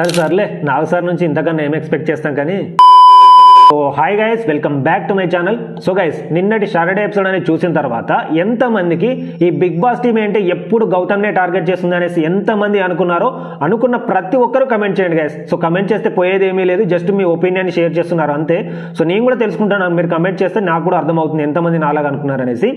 సరే సర్లే. నాలుగు సార్ నుంచి ఇంతకన్నా ఏం ఎక్స్పెక్ట్ చేస్తాం కానీ? So hi guys welcome back to my channel so guys నిన్నటి సాటర్డే ఎపిసోడ్ అనేది చూసిన తర్వాత ఎంతమందికి ఈ బిగ్ బాస్ టీమ్ ఏంటి ఎప్పుడు గౌతమ్నే టార్గెట్ చేస్తుంది అనేసి ఎంతమంది అనుకున్నారో అనుకున్న ప్రతి ఒక్కరూ కమెంట్ చేయండి గైస్ సో కమెంట్ చేస్తే పోయేది ఏమీ లేదు జస్ట్ మీ ఒపీనియన్ షేర్ చేస్తున్నారు అంతే. సో నేను కూడా తెలుసుకుంటాను మీరు కమెంట్ చేస్తే నాకు కూడా అర్థమవుతుంది ఎంతమంది నాలాగా అనుకున్నారు అనేసి.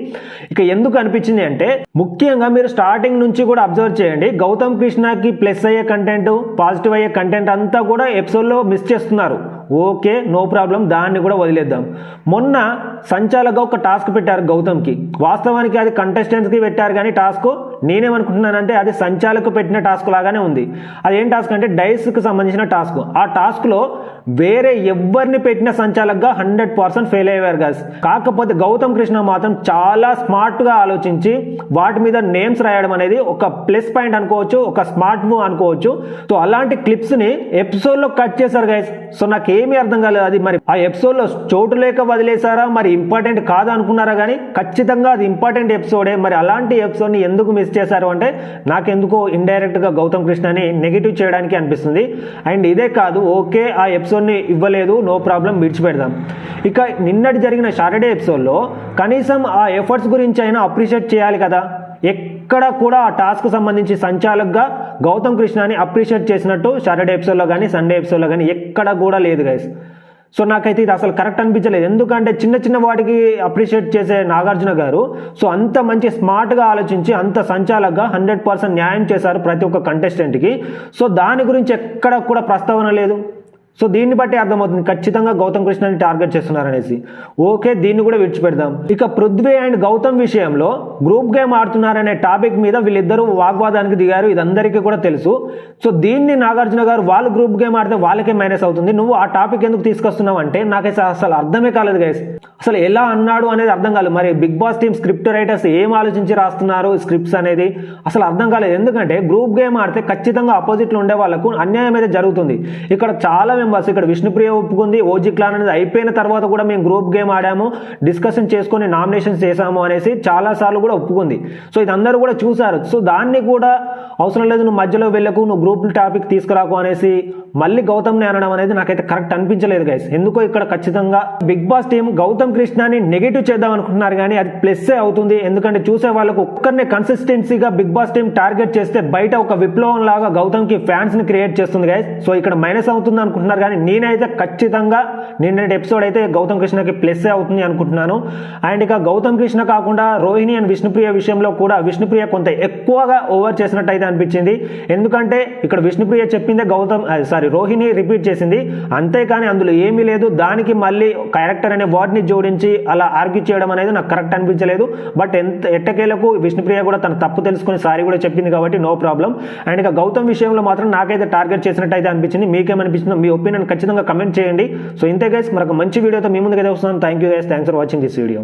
ఇక ఎందుకు అనిపించింది అంటే ముఖ్యంగా మీరు స్టార్టింగ్ నుంచి కూడా అబ్జర్వ్ చేయండి. గౌతమ్ కృష్ణకి ప్లస్ అయ్యే కంటెంట్ పాజిటివ్ అయ్యే కంటెంట్ అంతా కూడా ఎపిసోడ్లో మిస్ చేస్తున్నారు. ఓకే నో ప్రాబ్లం దాన్ని కూడా వదిలేద్దాం. మొన్న సంచాలక ఒక టాస్క్ పెట్టారు గౌతమ్కి. వాస్తవానికి అది కంటెస్టెంట్స్కి పెట్టారు కానీ టాస్క్ నేనేమనుకుంటున్నానంటే అది సంచాలకు పెట్టిన టాస్క్ లాగానే ఉంది. అది ఏం టాస్క్ అంటే డైస్కి సంబంధించిన టాస్క్. ఆ టాస్క్లో వేరే ఎవరిని పెట్టిన సంచాలకుగా హండ్రెడ్ పర్సెంట్ ఫెయిల్ అయ్యారు గాస్ కాకపోతే గౌతమ్ కృష్ణ మాత్రం చాలా స్మార్ట్గా ఆలోచించి వాటి మీద నేమ్స్ రాయడం అనేది ఒక ప్లస్ పాయింట్ అనుకోవచ్చు ఒక స్మార్ట్ మూవ్ అనుకోవచ్చు. సో అలాంటి క్లిప్స్ని ఎపిసోడ్లో కట్ చేశారు గైస్ సో నాకు ఏమీ అర్థం కాలేదు. అది మరి ఆ ఎపిసోడ్లో చోటు లేక వదిలేశారా? మరి ఇంపార్టెంట్ కాదు అనుకున్నారా కానీ ఖచ్చితంగా అది ఇంపార్టెంట్ ఎపిసోడే. మరి అలాంటి ఎపిసోడ్ని ఎందుకు మిస్ చేశారు అంటే నాకెందుకో ఇండైరెక్ట్గా గౌతమ్ కృష్ణని నెగిటివ్ చేయడానికి అనిపిస్తుంది. అండ్ ఇదే కాదు ఓకే ఆ ఎపిసోడ్ని ఇవ్వలేదు నో ప్రాబ్లం విడిచిపెడదాం. ఇక నిన్నటి జరిగిన సాటర్డే ఎపిసోడ్లో కనీసం ఆ ఎఫర్ట్స్ గురించి అయినా అప్రిషియేట్ చేయాలి కదా. ఎక్కడ కూడా ఆ టాస్క్ సంబంధించి సంచాలకుగా గౌతమ్ కృష్ణని అప్రిషియేట్ చేసినట్టు సాటర్డే ఎపిసోడ్లో కానీ సండే ఎపిసోడ్లో కానీ ఎక్కడ కూడా లేదు గైస్ సో నాకైతే ఇది అసలు కరెక్ట్ అనిపించలేదు. ఎందుకంటే చిన్న చిన్న వాటికి అప్రిషియేట్ చేసే నాగార్జున గారు సో అంత మంచి స్మార్ట్గా ఆలోచించి అంత సంచాలకగా హండ్రెడ్ పర్సెంట్ న్యాయం చేశారు ప్రతి ఒక్క కంటెస్టెంట్కి సో దాని గురించి ఎక్కడ కూడా ప్రస్తావన లేదు. సో దీన్ని బట్టి అర్థమవుతుంది ఖచ్చితంగా గౌతమ్ కృష్ణని టార్గెట్ చేస్తున్నారు అనేసి ఓకే దీన్ని కూడా విడిచిపెడదాం. ఇక పృథ్వీ అండ్ గౌతమ్ విషయంలో గ్రూప్ గేమ్ ఆడుతున్నారనే టాపిక్ మీద వీళ్ళిద్దరూ వాగ్వాదానికి దిగారు ఇదందరికీ కూడా తెలుసు. సో దీన్ని నాగార్జున గారు వాళ్ళు గ్రూప్ గేమ్ ఆడితే వాళ్ళకే మైనస్ అవుతుంది. నువ్వు ఆ టాపిక్ ఎందుకు తీసుకొస్తున్నావు అంటే నాకైతే అసలు అర్థమే కాలేదు గైస్ అసలు ఎలా అన్నాడు అనేది అర్థం కాలేదు. మరి Bigg Boss team script writers ఏం ఆలోచించి రాస్తున్నారు స్క్రిప్ట్స్ అనేది అసలు అర్థం కాలేదు. ఎందుకంటే గ్రూప్ గేమ్ ఆడితే ఖచ్చితంగా ఆపోజిట్లో ఉండే వాళ్ళకు అన్యాయం అయితే జరుగుతుంది. ఇక్కడ చాలా మెంబర్స్ ఇక్కడ విష్ణుప్రియ ఒప్పుకుంది ఓజీ క్లాన్ అనేది అయిపోయిన తర్వాత కూడా మేము గ్రూప్ గేమ్ ఆడాము డిస్కషన్ చేసుకొని నామినేషన్స్ చేసాము అనేసి చాలా సార్లు కూడా ఒప్పుకుంది. సో ఇది అందరూ కూడా చూసారు సో దాన్ని కూడా అవసరం లేదు నువ్వు మధ్యలో వెళ్ళకు నువ్వు గ్రూప్ టాపిక్ తీసుకురాకు అనేసి మళ్ళీ గౌతమ్ని అనడం అనేది నాకైతే కరెక్ట్ అనిపించలేదు గైస్ ఎందుకో ఇక్కడ ఖచ్చితంగా బిగ్ బాస్ టీం గౌతమ్ కృష్ణని నెగిటివ్ చేద్దాం అనుకుంటున్నారు కానీ అది ప్లస్సే అవుతుంది. ఎందుకంటే చూసే వాళ్ళకు ఒక్కరిని కన్సిస్టెన్సీగా బిగ్ బాస్ టీం టార్గెట్ చేస్తే బయట ఒక విప్లవం లాగా గౌతమ్కి ఫ్యాన్స్ని క్రియేట్ చేస్తుంది గైస్ సో ఇక్కడ మైనస్ అవుతుంది అనుకుంటున్నారు కానీ నేనైతే ఖచ్చితంగా నిన్నటి ఎపిసోడ్ అయితే గౌతమ్ కృష్ణకి ప్లస్ అవుతుంది అనుకుంటున్నాను. అండ్ ఇక గౌతమ్ కృష్ణ కాకుండా రోహిణి అండ్ విష్ణుప్రియ విషయంలో కూడా విష్ణుప్రియ కొంత ఎక్కువగా ఓవర్ చేసినట్టు అయితే అనిపించింది. ఎందుకంటే ఇక్కడ విష్ణుప్రియ చెప్పిందే గౌతమ్ సారీ రోహిణి రిపీట్ చేసింది. అంతేకాని అందులో ఏమీ లేదు. దానికి మళ్ళీ క్యారెక్టర్ అనే వర్డ్ని జోడించి అలా ఆర్గ్యూ చేయడం అనేది నాకు కరెక్ట్ అనిపించలేదు. బట్ ఎంత ఎట్టకేలకు విష్ణుప్రియ కూడా తన తప్పు తెలుసుకుని సారీ కూడా చెప్పింది కాబట్టి నో ప్రాబ్లం అండ్ ఇక గౌతమ్ విషయంలో మాత్రం నాకైతే టార్గెట్ చేసినట్టు అయితే అనిపించింది. మీకేమనిపించిందో మీ ఒపీనియన్ ఖచ్చితంగా కమెంట్ చేయండి. సో ఇంతే గైస్ మరొక మంచి వీడియోతో మీ ముందుకైతే వస్తున్నాను. Thank you guys thanks for watching this video